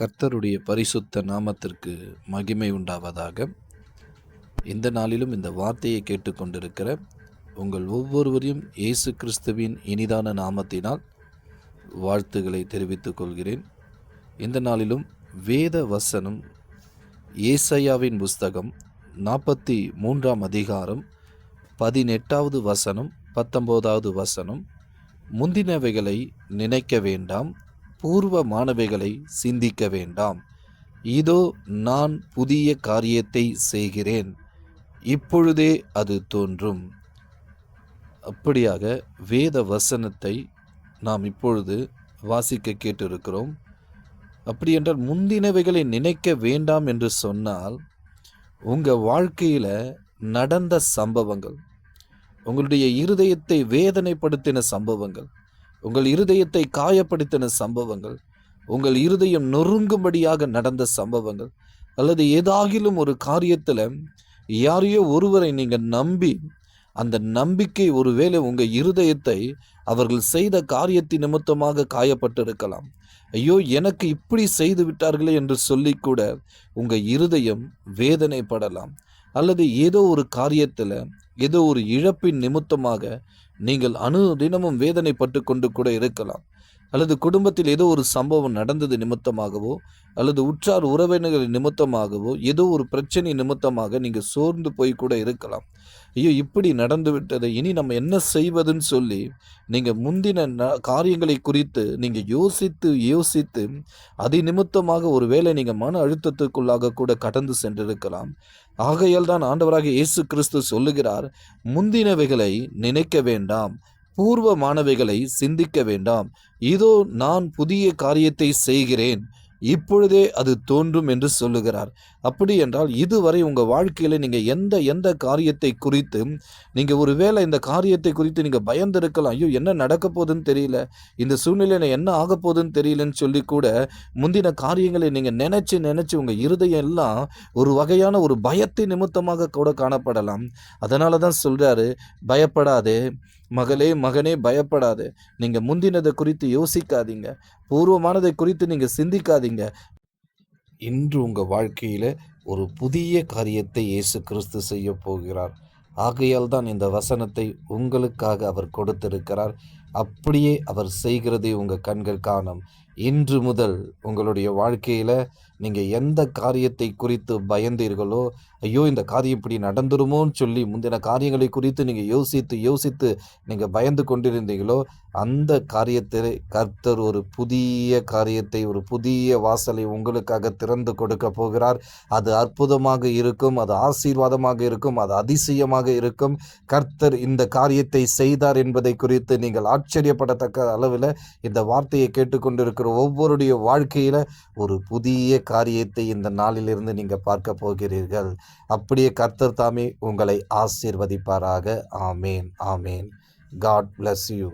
கர்த்தருடைய பரிசுத்த நாமத்திற்கு மகிமை உண்டாவதாக. இந்த நாளிலும் இந்த வார்த்தையை கேட்டுக்கொண்டிருக்கிற உங்கள் ஒவ்வொருவரையும் இயேசு கிறிஸ்துவின் இனிதான நாமத்தினால் வாழ்த்துக்களை தெரிவித்துக் கொள்கிறேன். இந்த நாளிலும் வேத வசனம் ஏசையாவின் புஸ்தகம் நாற்பத்தி மூன்றாம் அதிகாரம் பதினெட்டாவது வசனம் பத்தொம்போதாவது வசனம் முந்தினவைகளை நினைக்க வேண்டாம். பூர்வ மாணவைகளை சிந்திக்க வேண்டாம். இதோ நான் புதிய காரியத்தை செய்கிறேன். இப்பொழுதே அது தோன்றும். அப்படியாக வேத வசனத்தை நாம் இப்பொழுது வாசிக்க கேட்டிருக்கிறோம். அப்படி என்றால் முந்தினவைகளை நினைக்க வேண்டாம் என்று சொன்னால் உங்கள் வாழ்க்கையில் நடந்த சம்பவங்கள் உங்களுடைய இருதயத்தை வேதனைப்படுத்தின சம்பவங்கள் உங்கள் இருதயத்தை காயப்படுத்தின சம்பவங்கள் உங்கள் இருதயம் நொறுங்கும்படியாக நடந்த சம்பவங்கள் அல்லது ஏதாகிலும் ஒரு காரியத்தில் யாரையோ ஒருவரை நீங்கள் நம்பி அந்த நம்பிக்கை ஒருவேளை உங்கள் இருதயத்தை அவர்கள் செய்த காரியத்தின் நிமித்தமாக காயப்பட்டிருக்கலாம். ஐயோ எனக்கு இப்படி செய்து விட்டார்களே என்று சொல்லி கூட உங்கள் இருதயம் வேதனைப்படலாம். அல்லது ஏதோ ஒரு காரியத்தில் ஏதோ ஒரு இழப்பின் நிமித்தமாக நீங்கள் அணு தினமும் வேதனைப்பட்டு கொண்டு கூட இருக்கலாம். அல்லது குடும்பத்தில் ஏதோ ஒரு சம்பவம் நடந்தது நிமித்தமாகவோ அல்லது உற்றார் உறவினர்கள் நிமித்தமாகவோ ஏதோ ஒரு பிரச்சனை நிமித்தமாக நீங்கள் சோர்ந்து போய் கூட இருக்கலாம். ஐயோ இப்படி நடந்து விட்டதை இனி நம்ம என்ன செய்வதுன்னு சொல்லி நீங்கள் முந்தின காரியங்களை குறித்து நீங்கள் யோசித்து யோசித்து அதை நிமித்தமாக ஒரு வேளை நீங்கள் மன அழுத்தத்துக்குள்ளாக கூட கடந்து சென்றிருக்கலாம். ஆகையால் தான் ஆண்டவராக இயேசு கிறிஸ்து சொல்லுகிறார் முந்தினவைகளை நினைக்க வேண்டாம் பூர்வமானவைகளை சிந்திக்க வேண்டாம். இதோ நான் புதிய காரியத்தை செய்கிறேன். இப்பொழுதே அது தோன்றும் என்று சொல்லுகிறார். அப்படி என்றால் இதுவரை உங்கள் வாழ்க்கையில் நீங்கள் எந்த எந்த காரியத்தை குறித்து நீங்கள் ஒரு வேளை இந்த காரியத்தை குறித்து நீங்கள் பயந்திருக்கலாம். ஐயோ என்ன நடக்க போகுதுன்னு தெரியல. இந்த சூழ்நிலையில் என்ன ஆக போகுதுன்னு தெரியலன்னு சொல்லி கூட முந்தின காரியங்களை நீங்கள் நினச்சி நினச்சி உங்கள் இருதயம் எல்லாம் ஒரு வகையான ஒரு பயத்தை நிமித்தமாக கூட காணப்படலாம். அதனால தான் சொல்கிறாரு பயப்படாதே மகளே மகனே பயப்படாது. நீங்கள் முந்தினதை குறித்து யோசிக்காதீங்க. பூர்வமானதை குறித்து நீங்கள் சிந்திக்காதீங்க. இன்று உங்கள் வாழ்க்கையில் ஒரு புதிய காரியத்தை இயேசு கிறிஸ்து செய்ய போகிறார். ஆகையால் தான் இந்த வசனத்தை உங்களுக்காக அவர் கொடுத்திருக்கிறார். அப்படியே அவர் செய்கிறதை உங்கள் கண்கள் காணும். இன்று முதல் உங்களுடைய வாழ்க்கையில் நீங்கள் எந்த காரியத்தை குறித்து பயந்தீர்களோ ஐயோ இந்த காரியம் இப்படி நடந்துருமோன்னு சொல்லி முந்தின காரியங்களை குறித்து நீங்கள் யோசித்து யோசித்து நீங்கள் பயந்து கொண்டிருந்தீங்களோ அந்த காரியத்தை கர்த்தர் ஒரு புதிய காரியத்தை ஒரு புதிய வாசலை உங்களுக்காக திறந்து கொடுக்க போகிறார். அது அற்புதமாக இருக்கும் அது ஆசீர்வாதமாக இருக்கும் அது அதிசயமாக இருக்கும். கர்த்தர் இந்த காரியத்தை செய்தார் என்பதை குறித்து நீங்கள் ஆச்சரியப்படத்தக்க அளவில் இந்த வார்த்தையை கேட்டுக்கொண்டிருக்கிற ஒவ்வொருடைய வாழ்க்கையில் ஒரு புதிய காரியத்தை இந்த நாளிலிருந்து நீங்கள் பார்க்க போகிறீர்கள். அப்படியே கர்த்தர் தாமே உங்களை ஆசீர்வதிப்பாராக. ஆமேன் ஆமேன். God bless you